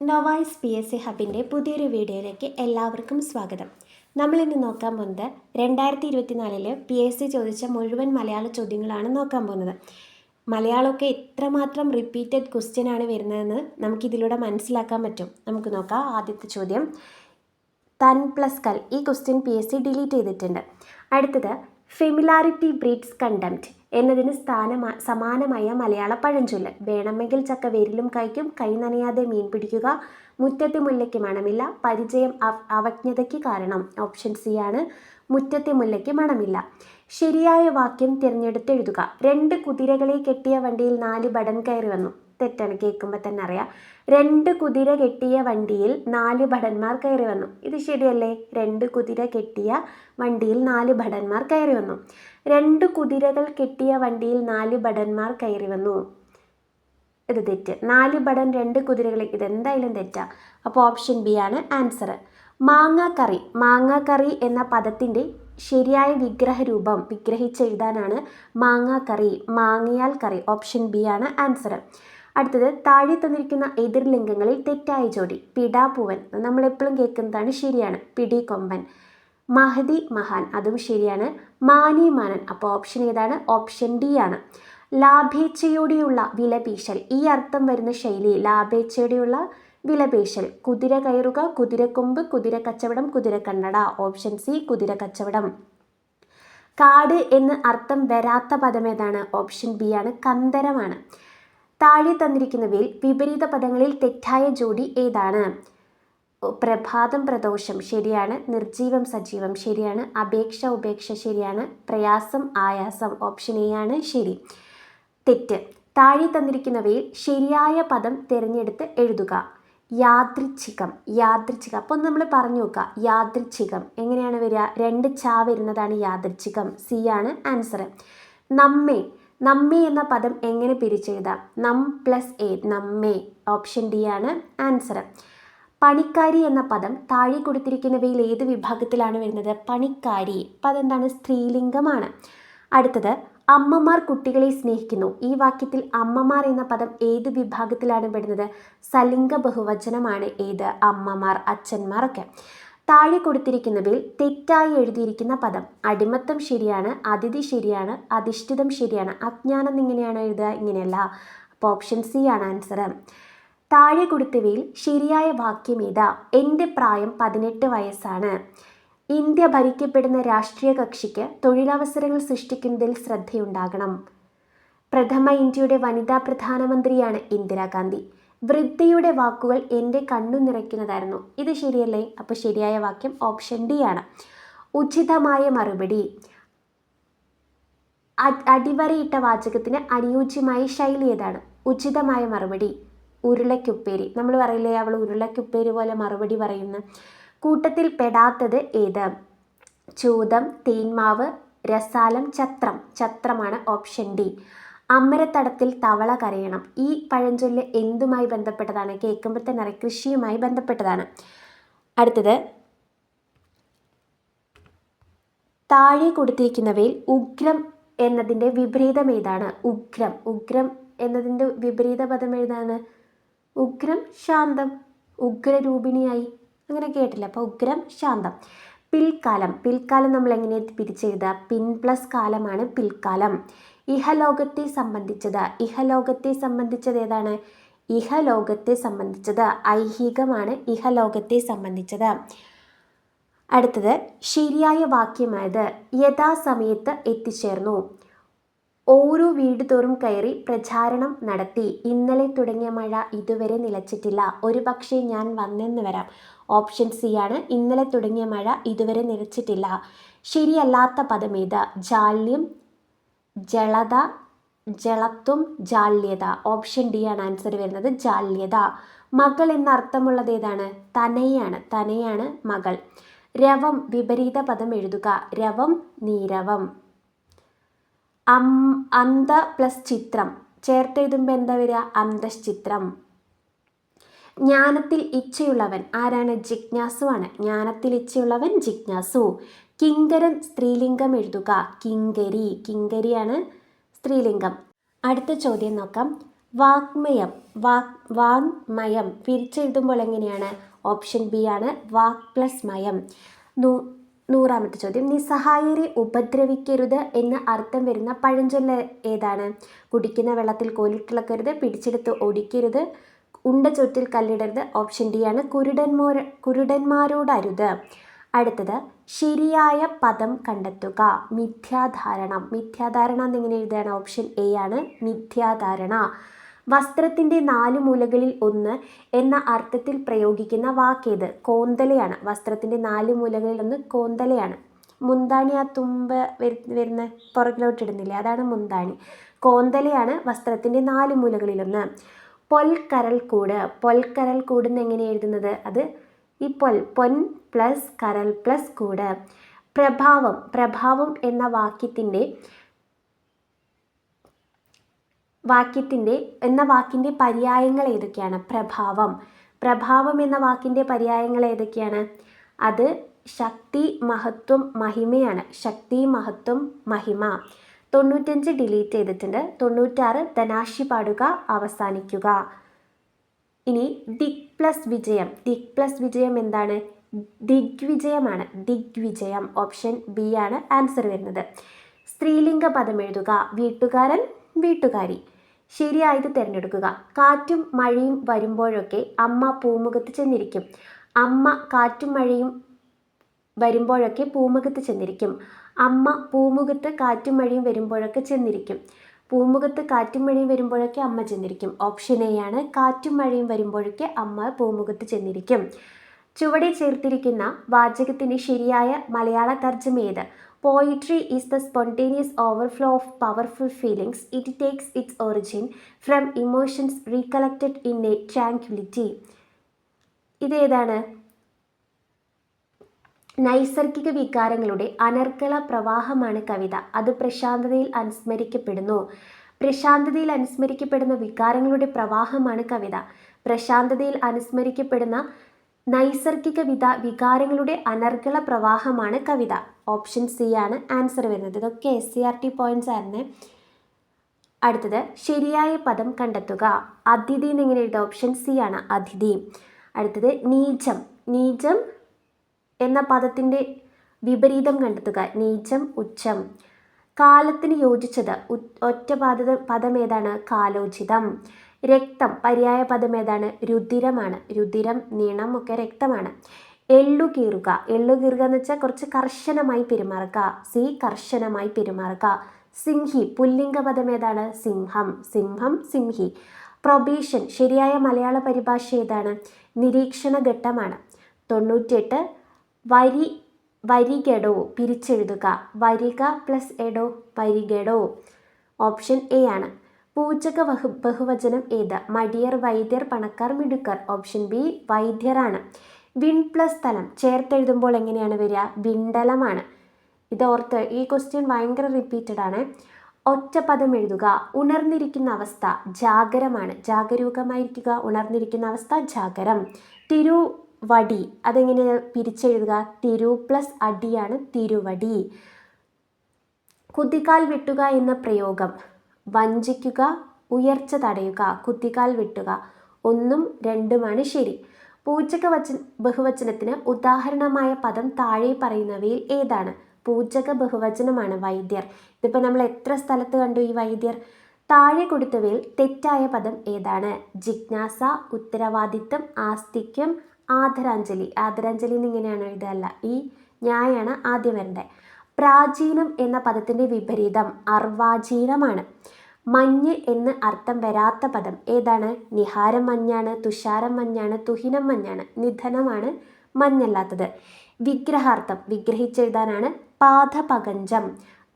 നൊവായ്സ് P S C ഹബിന്റെ പുതിയൊരു വീഡിയോയിലേക്ക് എല്ലാവർക്കും സ്വാഗതം. നമ്മളിന്ന് നോക്കാൻ പോകുന്നത് രണ്ടായിരത്തി ഇരുപത്തിനാലിൽ പി എസ് സി ചോദിച്ച മുഴുവൻ മലയാള ചോദ്യങ്ങളാണ് നോക്കാൻ പോകുന്നത്. മലയാളമൊക്കെ എത്രമാത്രം റിപ്പീറ്റഡ് ക്വസ്റ്റ്യൻ ആണ് വരുന്നതെന്ന് നമുക്കിതിലൂടെ മനസ്സിലാക്കാൻ പറ്റും. നമുക്ക് നോക്കാം ആദ്യത്തെ ചോദ്യം. തൻ പ്ലസ് കൽ ഈ question P S C delete ചെയ്തിട്ടുണ്ട്. അടുത്തത് ഫെമിലാരിറ്റി ബ്രീഡ്സ് കണ്ടംപ്റ്റ് എന്നതിന് സ്ഥാനമാ സമാനമായ മലയാള പഴഞ്ചൊല്ല്. വേണമെങ്കിൽ ചക്ക വേരിലും കഴിക്കും കൈ നനയാതെ മീൻ പിടിക്കുക മുറ്റത്തെ മുല്ലയ്ക്ക് മണമില്ല പരിചയം അവ അവജ്ഞതയ്ക്ക് കാരണം. ഓപ്ഷൻ സി ആണ് മുറ്റത്തെ മുല്ലയ്ക്ക് മണമില്ല. ശരിയായ വാക്യം തിരഞ്ഞെടുത്തെഴുതുക. രണ്ട് കുതിരകളെ കെട്ടിയ വണ്ടിയിൽ നാല് ബടൻ കയറി വന്നു. തെറ്റാണ്. കേൾക്കുമ്പോൾ തന്നെ അറിയാം. രണ്ട് കുതിര കെട്ടിയ വണ്ടിയിൽ നാല് ഭടന്മാർ കയറി വന്നു. ഇത് ശരിയല്ലേ? രണ്ട് കുതിര കെട്ടിയ വണ്ടിയിൽ നാല് ഭടന്മാർ കയറി വന്നു. രണ്ട് കുതിരകൾ കെട്ടിയ വണ്ടിയിൽ നാല് ഭടന്മാർ കയറി വന്നു. ഇത് തെറ്റ്. നാല് ഭടൻ രണ്ട് കുതിരകൾ ഇതെന്തായാലും തെറ്റാ. അപ്പോൾ ഓപ്ഷൻ ബി ആണ് ആൻസർ മാങ്ങാക്കറി. മാങ്ങാക്കറി എന്ന പദത്തിന്റെ ശരിയായ വിഗ്രഹ വിഗ്രഹരൂപം വിഗ്രഹിച്ചെഴുതാനാണ് മാങ്ങാക്കറി മാങ്ങയാൽ കറി. ഓപ്ഷൻ ബി ആണ് ആൻസർ അടുത്തത് താഴെ തന്നിരിക്കുന്ന എതിർലിംഗങ്ങളിൽ തെറ്റായ ജോഡി പിടാപൂവൻ. നമ്മളെപ്പോഴും കേൾക്കുന്നതാണ് ശരിയാണ്. പിടി കൊമ്പൻ. മഹദി മഹാൻ. അതും ശരിയാണ്. മാനി മാനൻ. അപ്പോൾ ഓപ്ഷൻ ഏതാണ്? ഓപ്ഷൻ ഡി ആണ്. ലാഭേച്ഛയോടെയുള്ള വിലപീശൽ. ഈ അർത്ഥം വരുന്ന ശൈലി ലാഭേച്ഛയോടെയുള്ള വിലപേശൽ. കുതിര കയറുക കുതിരക്കൊമ്പ് കുതിര കച്ചവടം കുതിര കണ്ണട. ഓപ്ഷൻ സി കുതിര കച്ചവടം. കാട് എന്ന് അർത്ഥം വരാത്ത പദം ഏതാണ്? ഓപ്ഷൻ ബി ആണ്. കന്തരമാണ്. താഴെ തന്നിരിക്കുന്നവയിൽ വിപരീത പദങ്ങളിൽ തെറ്റായ ജോഡി ഏതാണ്? പ്രഭാതം പ്രദോഷം ശരിയാണ് നിർജീവം സജീവം ശരിയാണ് അപേക്ഷ ഉപേക്ഷ ശരിയാണ് പ്രയാസം ആയാസം ഓപ്ഷൻ എ ആണ് ശരി. തെറ്റ്. താഴെ തന്നിരിക്കുന്നവയിൽ ശരിയായ പദം തിരഞ്ഞെടുത്ത് എഴുതുക. യാദൃച്ഛികം യാദൃച്ഛികം. അപ്പോൾ നമ്മൾ പറഞ്ഞു നോക്കുക. യാദൃച്ഛികം. എങ്ങനെയാണ് വരിക? രണ്ട് ചാ വരുന്നതാണ് യാദൃച്ഛികം. സി ആണ് ആൻസർ നമ്മെ നമ്മെ എന്ന പദം എങ്ങനെ പിരിച്ചെഴുതാം? നം പ്ലസ് എ നമ്മേ. ഓപ്ഷൻ ഡി ആണ് ആൻസർ. പണിക്കാരി എന്ന പദം താഴെ കൊടുത്തിരിക്കുന്നവയിൽ ഏത് വിഭാഗത്തിലാണ് വരുന്നത്? പണിക്കാരി. അപ്പം അതെന്താണ് സ്ത്രീലിംഗമാണ്. അടുത്തത് അമ്മമാർ കുട്ടികളെ സ്നേഹിക്കുന്നു. ഈ വാക്യത്തിൽ അമ്മമാർ എന്ന പദം ഏത് വിഭാഗത്തിലാണ് പെടുന്നത്? സലിംഗ ബഹുവചനമാണ് ഏത്? അമ്മമാർ അച്ഛന്മാർ ഒക്കെ താഴെ കൊടുത്തിരിക്കുന്നവയിൽ തെറ്റായി എഴുതിയിരിക്കുന്ന പദം. അടിമത്തം ശരിയാണ് അതിഥി ശരിയാണ് അധിഷ്ഠിതം ശരിയാണ്. അജ്ഞാനം ഇങ്ങനെയാണ് എഴുതുക ഇങ്ങനെയല്ല. അപ്പോൾ ഓപ്ഷൻ സി ആണ് ആൻസർ താഴെ കൊടുത്തവയിൽ ശരിയായ വാക്യം ഏതാ? എന്റെ പ്രായം പതിനെട്ട് വയസ്സാണ്. ഇന്ത്യ ഭരിക്കപ്പെടുന്ന രാഷ്ട്രീയ കക്ഷിക്ക് തൊഴിലവസരങ്ങൾ സൃഷ്ടിക്കുന്നതിൽ ശ്രദ്ധയുണ്ടാകണം. പ്രഥമ ഇന്ത്യയുടെ വനിതാ പ്രധാനമന്ത്രിയാണ് ഇന്ദിരാഗാന്ധി. വൃദ്ധയുടെ വാക്കുകൾ എന്റെ കണ്ണു നിറയ്ക്കുന്നതായിരുന്നു. ഇത് ശരിയല്ലേ? അപ്പോൾ ശരിയായ വാക്യം ഓപ്ഷൻ ഡി ആണ്. ഉചിതമായ മറുപടി. അടിവരയിട്ട വാചകത്തിന് അനുയോജ്യമായ ശൈലി ഏതാണ്? ഉചിതമായ മറുപടി. ഉരുളക്കുപ്പേരി നമ്മൾ പറയില്ലേ അവൾ ഉരുളക്കുപ്പേരി പോലെ മറുപടി പറയുന്നു. കൂട്ടത്തിൽ പെടാത്തത് ഏത്? ചൂതം തേന്മാവ് രസാലം ചത്രം. ചത്രമാണ് option D. അമരത്തടത്തിൽ തവള കരയണം. ഈ പഴഞ്ചൊല്ല് എന്തുമായി ബന്ധപ്പെട്ടതാണ്? കേൾക്കുമ്പോൾ അറിയാം. കൃഷിയുമായി ബന്ധപ്പെട്ടതാണ്. അടുത്തത്. താഴെ കൊടുത്തിരിക്കുന്നവയിൽ ഉഗ്രം എന്നതിന്റെ വിപരീതം ഏതാണ്? ഉഗ്രം. ഉഗ്രം എന്നതിന്റെ വിപരീത പദം ഏതാണ്? ഉഗ്രം ശാന്തം. ഉഗ്രരൂപിണിയായി. അങ്ങനെ കേട്ടില്ല. അപ്പോൾ ഉഗ്രം ശാന്തം. പിൽക്കാലം. പിൽക്കാലം നമ്മൾ എങ്ങനെ പിരിച്ചെഴുതുക പിൻ പ്ലസ് കാലമാണ് പിൽക്കാലം. ഇഹലോകത്തെ സംബന്ധിച്ചത്. ഇഹലോകത്തെ സംബന്ധിച്ചത് ഏതാണ്? ഇഹലോകത്തെ സംബന്ധിച്ചത്. ഐഹികമാണ് ഇഹലോകത്തെ സംബന്ധിച്ചത്. അടുത്തത് ശരിയായ വാക്യമായത് യഥാസമയത്ത് എത്തിച്ചേർന്നു. ഓരോ വീട് തോറും കയറി പ്രചാരണം നടത്തി. ഇന്നലെ തുടങ്ങിയ മഴ ഇതുവരെ നിലച്ചിട്ടില്ല. ഒരു പക്ഷേ ഞാൻ വന്നെന്ന് വരാം. ഓപ്ഷൻ സി ആണ്. ഇന്നലെ തുടങ്ങിയ മഴ ഇതുവരെ നിലച്ചിട്ടില്ല ശരിയല്ലാത്ത പദമേത് ജാല്യം ജളത ജളത്വം ജാള്യത. ഓപ്ഷൻ ഡി ആണ് ആൻസർ വരുന്നത്. ജാള്യത. മകൾ എന്ന അർത്ഥമുള്ളത് ഏതാണ്? തനയാണ്. തനയാണ് മകൾ. രവം വിപരീത പദം എഴുതുക. രവം നീരവം. അം അന്ത പ്ലസ് ചിത്രം. ചേർത്ത് എഴുതുമ്പോൾ എന്താ വരിക? അന്തശ്ചിത്രം ജ്ഞാനത്തിൽ ഇച്ഛയുള്ളവൻ ആരാണ്? ജിജ്ഞാസുവാണ്. ജ്ഞാനത്തിൽ ഇച്ഛയുള്ളവൻ ജിജ്ഞാസു. കിങ്കരൻ സ്ത്രീലിംഗം എഴുതുക. കിങ്കരി. കിങ്കരിയാണ് സ്ത്രീലിംഗം. അടുത്ത ചോദ്യം നോക്കാം. വാഗ്മയം. വാക് വാങ്മയം. പിരിച്ചെഴുതുമ്പോൾ എങ്ങനെയാണ്? ഓപ്ഷൻ ബി ആണ് വാക് പ്ലസ് മയം. നൂ നൂറാമത്തെ ചോദ്യം. നിസ്സഹായരെ ഉപദ്രവിക്കരുത് എന്ന് അർത്ഥം വരുന്ന പഴഞ്ചൊല്ല് ഏതാണ്? കുടിക്കുന്ന വെള്ളത്തിൽ കോലിട്ടിളക്കരുത് പിടിച്ചെടുത്ത് ഒടിക്കരുത് ഉണ്ട ചുറ്റിൽ കല്ലിടരുത് ഓപ്ഷൻ ഡി ആണ് കുരുടന്മാർ കുരുടന്മാരോടരുത്. അടുത്തത് ശരിയായ പദം കണ്ടെത്തുക. മിഥ്യാധാരണം. മിഥ്യാധാരണ എന്നിങ്ങനെ എഴുതുകയാണ് ഓപ്ഷൻ എ ആണ്. മിഥ്യാധാരണ. വസ്ത്രത്തിന്റെ നാല് മൂലകളിൽ ഒന്ന് എന്ന അർത്ഥത്തിൽ പ്രയോഗിക്കുന്ന വാക്കേത്? കോന്തലയാണ്. വസ്ത്രത്തിന്റെ നാല് മൂലകളിൽ ഒന്ന് കോന്തലയാണ്. മുന്താണി ആ തുമ്പ് വരു വരുന്ന പുറകിലോട്ടിടുന്നില്ലേ? അതാണ് മുന്താണി. കോന്തലയാണ് വസ്ത്രത്തിന്റെ നാല് മൂലകളിലൊന്ന് പൊൽക്കരൽക്കൂട്. പൊൽക്കരൽക്കൂട് എന്ന് എങ്ങനെ എഴുതുന്നത്? അത് ഈ പൊൽ പൊൻ പ്ലസ് കരൽ പ്ലസ് കൂട്. പ്രഭാവം പ്രഭാവം എന്ന വാക്യത്തിന്റെ വാക്യത്തിന്റെ എന്ന വാക്കിന്റെ പര്യായങ്ങൾ ഏതൊക്കെയാണ്? പ്രഭാവം. പ്രഭാവം എന്ന വാക്കിന്റെ പര്യായങ്ങൾ ഏതൊക്കെയാണ്? അത് ശക്തി മഹത്വം മഹിമയാണ്. ശക്തി മഹത്വം മഹിമ. തൊണ്ണൂറ്റഞ്ച് ഡിലീറ്റ് ചെയ്തിട്ടുണ്ട്. തൊണ്ണൂറ്റാറ് ധനാശി പാടുക അവസാനിക്കുക. ഇനി ദിഗ് പ്ലസ് വിജയം. ദിഗ് പ്ലസ് വിജയം എന്താണ്? ദിഗ്വിജയമാണ് ദിഗ്വിജയം ഓപ്ഷൻ ബി ആണ് ആൻസർ വരുന്നത്. സ്ത്രീലിംഗ പദം എഴുതുക. വീട്ടുകാരൻ വീട്ടുകാരി. ശരിയായത് തിരഞ്ഞെടുക്കുക. കാറ്റും മഴയും വരുമ്പോഴൊക്കെ അമ്മ പൂമുഖത്ത് ചെന്നിരിക്കും. അമ്മ കാറ്റും മഴയും വരുമ്പോഴൊക്കെ പൂമുഖത്ത് ചെന്നിരിക്കും. അമ്മ പൂമുഖത്ത് കാറ്റും മഴയും വരുമ്പോഴൊക്കെ ചെന്നിരിക്കും. പൂമുഖത്ത് കാറ്റും മഴയും വരുമ്പോഴൊക്കെ അമ്മ ചെന്നിരിക്കും. ഓപ്ഷൻ എ ആണ് കാറ്റും മഴയും വരുമ്പോഴൊക്കെ അമ്മ പൂമുഖത്ത് ചെന്നിരിക്കും. ചുവടെ ചേർത്തിരിക്കുന്ന വാചകത്തിന്റെ ശരിയായ മലയാള തർജമ ഏത്? Poetry is the spontaneous overflow of powerful feelings it takes its origin from emotions recollected in a tranquility ഇതേതാണ് നൈസർഗിക വികാരങ്ങളുടെ അനർഗള പ്രവാഹമാണ് കവിത. അത് പ്രശാന്തതയിൽ അനുസ്മരിക്കപ്പെടുന്നു. പ്രശാന്തതയിൽ അനുസ്മരിക്കപ്പെടുന്ന വികാരങ്ങളുടെ പ്രവാഹമാണ് കവിത. പ്രശാന്തതയിൽ അനുസ്മരിക്കപ്പെടുന്ന നൈസർഗിക വിത വികാരങ്ങളുടെ അനർഗള പ്രവാഹമാണ് കവിത. ഓപ്ഷൻ സി ആണ് ആൻസർ വരുന്നത്. ഇതൊക്കെ S C R T points ആയിരുന്നു. അടുത്തത് ശരിയായ പദം കണ്ടെത്തുക. അതിഥി എന്നിങ്ങനെ എഴുതുക. ഓപ്ഷൻ സി ആണ് അതിഥി. അടുത്തത് നീചം. നീചം എന്ന പദത്തിന്റെ വിപരീതം കണ്ടെത്തുക. നീചം ഉച്ചം. കാലത്തിന് യോജിച്ചത് ഒറ്റ പദ പദം ഏതാണ് കാലോചിതം. രക്തം പര്യായ ഏതാണ് രുദിരമാണ്. രുദിരം നീണം ഒക്കെ രക്തമാണ്. എള്ളു കീറുക എള്ളു കീറുക എന്ന് വെച്ചാൽ കുറച്ച് കർശനമായി പെരുമാറുക. സി കർശനമായി പെരുമാറുക. സിംഹി പുല്ലിംഗ പദം ഏതാണ് സിംഹം. സിംഹം സിംഹി. പ്രൊബീഷൻ ശരിയായ മലയാള പരിഭാഷ ഏതാണ്? നിരീക്ഷണ ഘട്ടമാണ്. തൊണ്ണൂറ്റെട്ട് വരി വരികെടോ പിരിച്ചെഴുതുക. വരിക പ്ലസ് എടോ വരികെടോ. ഓപ്ഷൻ എ ആണ്. പൂജക ബഹു ബഹുവചനം ഏത്? മടിയർ വൈദ്യർ പണക്കാർ മിടുക്കർ. ഓപ്ഷൻ ബി വൈദ്യരാണ് വിൺ പ്ലസ് സ്ഥലം ചേർത്തെഴുതുമ്പോൾ എങ്ങനെയാണ് വരിക? വിണ്ടലമാണ്. ഇത് ഓർത്ത് ഈ ക്വസ്റ്റ്യൻ ഭയങ്കര റിപ്പീറ്റഡ് ആണ്. ഒറ്റ പദം എഴുതുക. ഉണർന്നിരിക്കുന്ന അവസ്ഥ ജാഗരമാണ്. ജാഗരൂകമായിരിക്കുക ഉണർന്നിരിക്കുന്ന അവസ്ഥ ജാഗരം. തിരുവടി അതെങ്ങനെ പിരിച്ചെഴുതുക? തിരു പ്ലസ് അടിയാണ് തിരുവടി. കുത്തിക്കാൽ വിട്ടുക എന്ന പ്രയോഗം. വഞ്ചിക്കുക ഉയർച്ച തടയുക കുത്തിക്കാൽ വെട്ടുക. ഒന്നും രണ്ടുമാണ് ശരി. പൂജക വച ബഹുവചനത്തിന് ഉദാഹരണമായ പദം താഴെ പറയുന്നവയിൽ ഏതാണ്? പൂജക ബഹുവചനമാണ് വൈദ്യർ. ഇതിപ്പോൾ നമ്മൾ എത്ര സ്ഥലത്ത് കണ്ടു ഈ വൈദ്യർ? താഴെ കൊടുത്തവയിൽ തെറ്റായ പദം ഏതാണ്? ജിജ്ഞാസ ഉത്തരവാദിത്തം ആസ്തിക്യം ആദരാഞ്ജലി. ആദരാഞ്ജലി എന്നിങ്ങനെയാണ് എഴുതല്ല. ഈ ഞായാണ് ആദ്യം വരേണ്ടത് പ്രാചീനം എന്ന പദത്തിന്റെ വിപരീതം അർവാചീനമാണ്. മഞ്ഞ് എന്ന് അർത്ഥം വരാത്ത പദം. ഏതാണ്? നിഹാരം മഞ്ഞാണ് തുഷാരം മഞ്ഞാണ് തുഹിനം മഞ്ഞാണ്. നിധനമാണ് മഞ്ഞല്ലാത്തത്. വിഗ്രഹാർത്ഥം. വിഗ്രഹിച്ചെഴുതാനാണ് പാദപകഞ്ചം.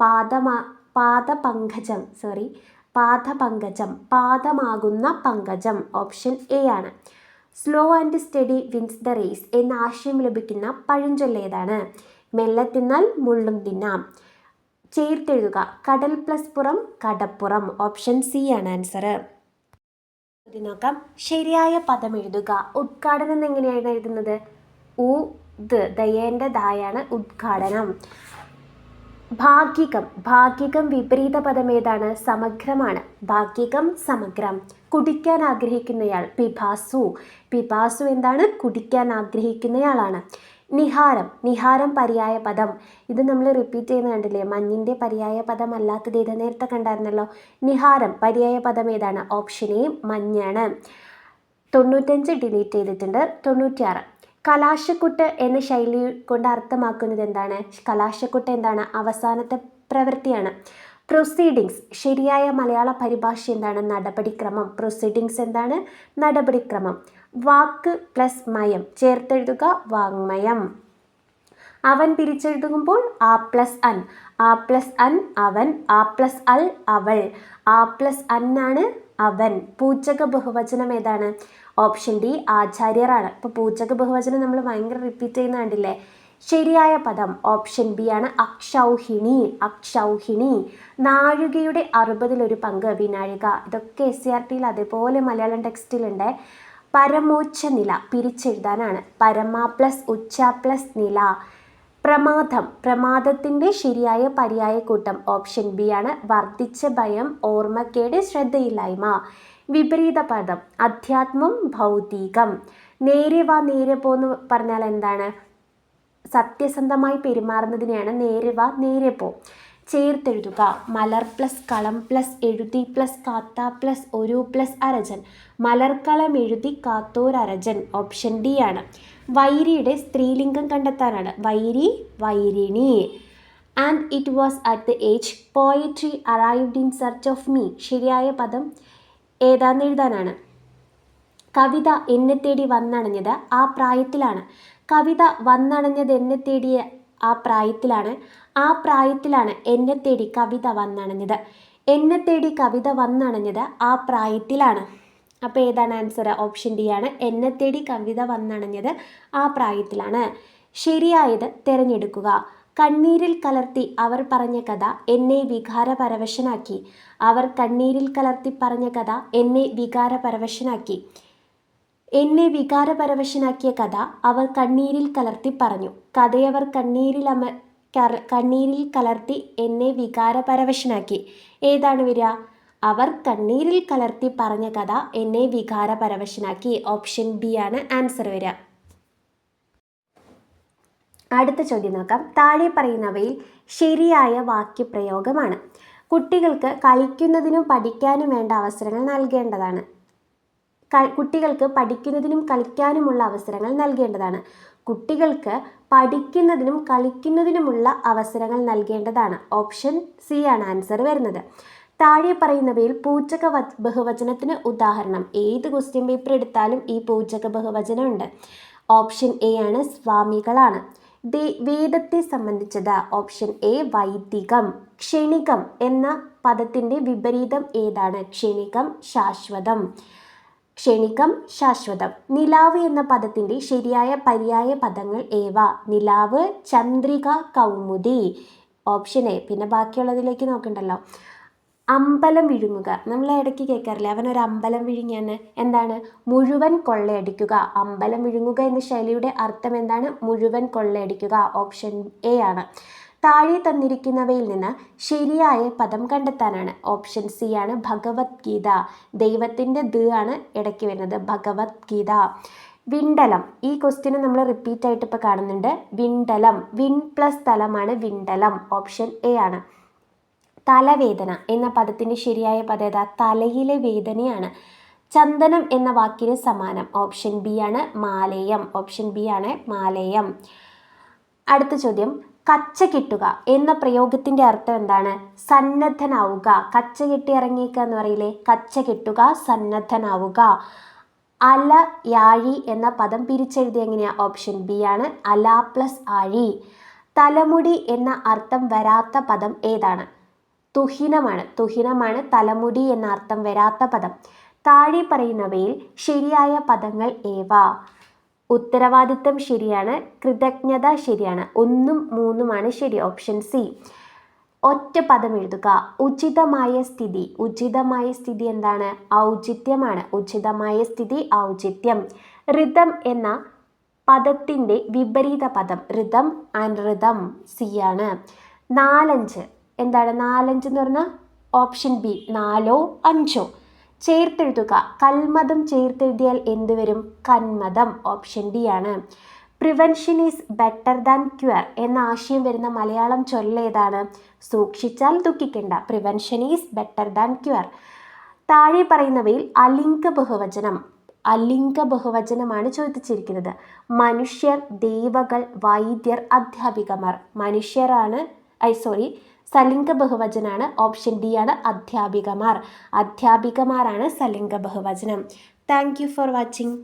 പാദമാ പാദപങ്കജം. സോറി പാദപങ്കജം. പാദമാകുന്ന പങ്കജം. ഓപ്ഷൻ എ ആണ്. Slow and steady wins the race എന്ന ആശയം ലഭിക്കുന്ന പഴഞ്ചൊല്ലേതാണ്. മെല്ലെ തിന്നാൽ മുള്ളും തിന്നാം. ചേർത്തെഴുതുക. കടൽ പ്ലസ് പുറം കടപ്പുറം. ഓപ്ഷൻ സി ആണ് ആൻസർ നോക്കാം. ശരിയായ പദം എഴുതുക. ഉദ്ഘാടനം എങ്ങനെയാണ് എഴുതുന്നത്? ഉ ദ് ദയേന്റെ ദായാണ് ഉദ്ഘാടനം. ഭാഗികം. ഭാഗികം വിപരീത പദം ഏതാണ്? സമഗ്രമാണ്. ഭാഗികം സമഗ്രം. കുടിക്കാൻ ആഗ്രഹിക്കുന്നയാൾ പിപാസു പിപാസു എന്താണ്? കുടിക്കാൻ ആഗ്രഹിക്കുന്നയാളാണ്. നിഹാരം നിഹാരം പര്യായ പദം. ഇത് നമ്മൾ റിപ്പീറ്റ് ചെയ്യുന്ന കണ്ടില്ലേ? മഞ്ഞിന്റെ പര്യായ പദം അല്ലാത്തത് ഇത് നേരത്തെ കണ്ടായിരുന്നല്ലോ. നിഹാരം പര്യായ പദം ഏതാണ്? ഓപ്ഷൻ എ മഞ്ഞാണ്. തൊണ്ണൂറ്റഞ്ച് ഡിലീറ്റ് ചെയ്തിട്ടുണ്ട്. തൊണ്ണൂറ്റിയാറ്. കലാശക്കുട്ട് എന്ന ശൈലി കൊണ്ട് അർത്ഥമാക്കുന്നത് എന്താണ്? കലാശക്കുട്ട് എന്താണ്? അവസാനത്തെ പ്രവൃത്തിയാണ്. പ്രൊസീഡിങ്സ് ശരിയായ മലയാള പരിഭാഷ എന്താണ്? നടപടിക്രമം. പ്രൊസീഡിങ്സ് എന്താണ്? നടപടിക്രമം. വാക്ക് പ്ലസ് മയം. ചേർത്തെഴുതുക വാങ്മയം. അവൻ പിരിച്ചെഴുതുമ്പോൾ ആ പ്ലസ് അൻ ആ പ്ലസ് അൻ അവൻ ആ പ്ലസ് അൽ അവൾ. ആ പ്ലസ് അന്നാണ് അവൻ. പൂച്ചക ബഹുവചനം ഏതാണ്? ഓപ്ഷൻ ഡി ആചാര്യറാണ് ഇപ്പോൾ പൂച്ചക ബഹുവചനം നമ്മൾ ഭയങ്കര റിപ്പീറ്റ് ചെയ്യുന്ന കണ്ടില്ലേ? ശരിയായ പദം. ഓപ്ഷൻ ബി ആണ് അക്ഷൗഹിണി. അക്ഷൗഹിണി. നാഴികയുടെ അറുപതിലൊരു പങ്ക് വിനാഴിക. ഇതൊക്കെ എസ് സി ആർ ടിയിൽ അതേപോലെ മലയാളം ടെക്സ്റ്റിലുണ്ട്. പരമോച്ച നില പിരിച്ചെഴുതാനാണ്. പരമ പ്ലസ് ഉച്ച പ്ലസ് നില. പ്രമാദം. പ്രമാദത്തിന്റെ ശരിയായ പര്യായ കൂട്ടം. ഓപ്ഷൻ ബി ആണ് വർദ്ധിച്ച ഭയം ഓർമ്മക്കേട് ശ്രദ്ധയില്ലായ്മ. വിപരീത പദം. അധ്യാത്മം ഭൗതികം. നേരെ വാ നേരെ പോന്ന് പറഞ്ഞാൽ എന്താണ്? സത്യസന്ധമായി പെരുമാറുന്നതിനെയാണ് നേരെ വാ നേരെ പോ. ചേർത്തെഴുതുക. മലർ പ്ലസ് കളം പ്ലസ് എഴുതി പ്ലസ് കാത്ത പ്ലസ് ഒരു പ്ലസ് അരജൻ. മലർക്കളം എഴുതി കാത്തോരരജൻ. ഓപ്ഷൻ ഡി ആണ്. വൈരിയുടെ സ്ത്രീലിംഗം കണ്ടെത്താനാണ്. വൈരി വൈരിണി. And it was at the age poetry arrived in search of me ശരിയായ പദം ഏതാന്ന് എഴുതാനാണ്? കവിത എന്നെ തേടി വന്നണഞ്ഞത് ആ പ്രായത്തിലാണ്. കവിത വന്നണഞ്ഞത് എന്നെ തേടിയ ആ പ്രായത്തിലാണ്. ആ പ്രായത്തിലാണ് എന്നെ തേടി കവിത വന്നണഞ്ഞത്. എന്നെ തേടി കവിത വന്നണഞ്ഞത് ആ പ്രായത്തിലാണ്. അപ്പോൾ ഏതാണ് ആൻസർ ഓപ്ഷൻ ഡി ആണ്. എന്നെ തേടി കവിത വന്നണഞ്ഞത് ആ പ്രായത്തിലാണ്. ശരിയായത് തിരഞ്ഞെടുക്കുക. കണ്ണീരിൽ കലർത്തി അവർ പറഞ്ഞ കഥ എന്നെ വികാരപരവശനാക്കി. അവർ കണ്ണീരിൽ കലർത്തി പറഞ്ഞ കഥ എന്നെ വികാരപരവശനാക്കി. എന്നെ വികാരപരവശനാക്കിയ കഥ അവർ കണ്ണീരിൽ കലർത്തി പറഞ്ഞു. കഥയവർ കണ്ണീരിൽ അമ കണ്ണീരിൽ കലർത്തി എന്നെ വികാരപരവശനാക്കി. ഏതാണ് വരിക? അവർ കണ്ണീരിൽ കലർത്തി പറഞ്ഞ കഥ എന്നെ വികാരപരവശനാക്കി. ഓപ്ഷൻ ബി ആണ് ആൻസർ വരിക. അടുത്ത ചോദ്യം നോക്കാം. താഴെ പറയുന്നവയിൽ ശരിയായ വാക്യപ്രയോഗമാണ്. കുട്ടികൾക്ക് കളിക്കുന്നതിനും പഠിക്കാനും വേണ്ട അവസരങ്ങൾ നൽകേണ്ടതാണ്. കുട്ടികൾക്ക് പഠിക്കുന്നതിനും കളിക്കാനുമുള്ള അവസരങ്ങൾ നൽകേണ്ടതാണ്. കുട്ടികൾക്ക് പഠിക്കുന്നതിനും കളിക്കുന്നതിനുമുള്ള അവസരങ്ങൾ നൽകേണ്ടതാണ്. ഓപ്ഷൻ സി ആണ് ആൻസർ വരുന്നത്. താഴെ പറയുന്നവയിൽ പൂച്ചക ബഹുവചനത്തിന് ഉദാഹരണം. ഏത് ക്വസ്റ്റ്യൻ പേപ്പർ എടുത്താലും ഈ പൂച്ചക ബഹുവചനം ഉണ്ട്. ഓപ്ഷൻ എ ആണ് സ്വാമികളാണ്. വേദത്തെ സംബന്ധിച്ചത്. ഓപ്ഷൻ എ വൈദികം ക്ഷണികം എന്ന പദത്തിന്റെ വിപരീതം ഏതാണ്? ക്ഷണികം ശാശ്വതം. ക്ഷണികം ശാശ്വതം. നിലാവ് എന്ന പദത്തിന്റെ ശരിയായ പര്യായ പദങ്ങൾ ഏവ? നിലാവ് ചന്ദ്രിക കൗമുദി. ഓപ്ഷൻ എ പിന്നെ ബാക്കിയുള്ളതിലേക്ക് നോക്കണ്ടല്ലോ. അമ്പലം വിഴുങ്ങുക. നമ്മൾ ഇടയ്ക്ക് കേൾക്കാറില്ലേ? അവനൊരു അമ്പലം വിഴുങ്ങിയാണ്. എന്താണ്? മുഴുവൻ കൊള്ളയടിക്കുക. അമ്പലം വിഴുങ്ങുക എന്ന ശൈലിയുടെ അർത്ഥം എന്താണ്? മുഴുവൻ കൊള്ളയടിക്കുക. ഓപ്ഷൻ എ ആണ്. താഴെ തന്നിരിക്കുന്നവയിൽ നിന്ന് ശരിയായ പദം കണ്ടെത്താനാണ് ഓപ്ഷൻ സി ആണ് ഭഗവത്ഗീത. ദൈവത്തിന്റെ ദ ആണ് ഇടയ്ക്ക് വരുന്നത്. ഭഗവത്ഗീത. വിണ്ടലം. ഈ ക്വസ്റ്റ്യനെ നമ്മൾ റിപ്പീറ്റ് ആയിട്ട് ഇപ്പോൾ കാണുന്നുണ്ട്. വിണ്ടലം. വിൻ പ്ലസ് തലമാണ് വിണ്ടലം. ഓപ്ഷൻ എ ആണ്. തലവേദന എന്ന പദത്തിന്റെ ശരിയായ പദം ഏതാ? തലയിലെ വേദനയാണ്. ചന്ദനം എന്ന വാക്കിന് സമാനം. ഓപ്ഷൻ ബി ആണ് മാലയം. ഓപ്ഷൻ ബി ആണ് മാലേയം. അടുത്ത ചോദ്യം കച്ച കിട്ടുക എന്ന പ്രയോഗത്തിന്റെ അർത്ഥം എന്താണ്? സന്നദ്ധനാവുക. കച്ച കെട്ടി ഇറങ്ങിയേക്ക എന്ന് പറയില്ലേ? കച്ച കെട്ടുക സന്നദ്ധനാവുക. അല യാഴി എന്ന പദം പിരിച്ചെഴുതി എങ്ങനെയാ? ഓപ്ഷൻ ബി ആണ്. അല പ്ലസ് ആഴി. തലമുടി എന്ന അർത്ഥം വരാത്ത പദം ഏതാണ്? തുഹിനമാണ്. തുഹിനമാണ് തലമുടി എന്ന അർത്ഥം വരാത്ത പദം. താഴെ പറയുന്നവയിൽ ശരിയായ പദങ്ങൾ ഏവ? ഉത്തരവാദിത്തം ശരിയാണ് കൃതജ്ഞത ശരിയാണ്. ഒന്നും മൂന്നുമാണ് ശരി. Option C. ഒറ്റ പദം എഴുതുക. ഉചിതമായ സ്ഥിതി. ഉചിതമായ സ്ഥിതി എന്താണ്? ഔചിത്യമാണ്. ഉചിതമായ സ്ഥിതി ഔചിത്യം. ഋതം എന്ന പദത്തിന്റെ വിപരീത പദം. ഋതം ഋതം സി ആണ്. നാലഞ്ച്. എന്താണ് നാലഞ്ച് എന്ന് പറഞ്ഞാൽ? Option B. നാലോ അഞ്ചോ. ചേർത്തെഴുതുക. കൽമതം ചേർത്തെഴുതിയാൽ എന്ത് വരും? കന്മതം ഓപ്ഷൻ ഡി ആണ്. Prevention is better than cure എന്ന ആശയം വരുന്ന മലയാളം ചൊല്ലേതാണ് സൂക്ഷിച്ചാൽ ദുഃഖിക്കേണ്ട. Prevention is better than cure താഴെ പറയുന്നവയിൽ അലിംഗ ബഹുവചനം. അലിംഗ ബഹുവചനമാണ് ചോദിച്ചിരിക്കുന്നത്. മനുഷ്യർ ദേവകൾ വൈദ്യർ അധ്യാപികമാർ. മനുഷ്യരാണ് ഐ സോറി സലിംഗ ബഹുവചനാണ് ഓപ്ഷൻ ഡി ആണ് അധ്യാപികമാർ. അധ്യാപികമാരാണ് സലിംഗ ബഹുവചനം. Thank you for watching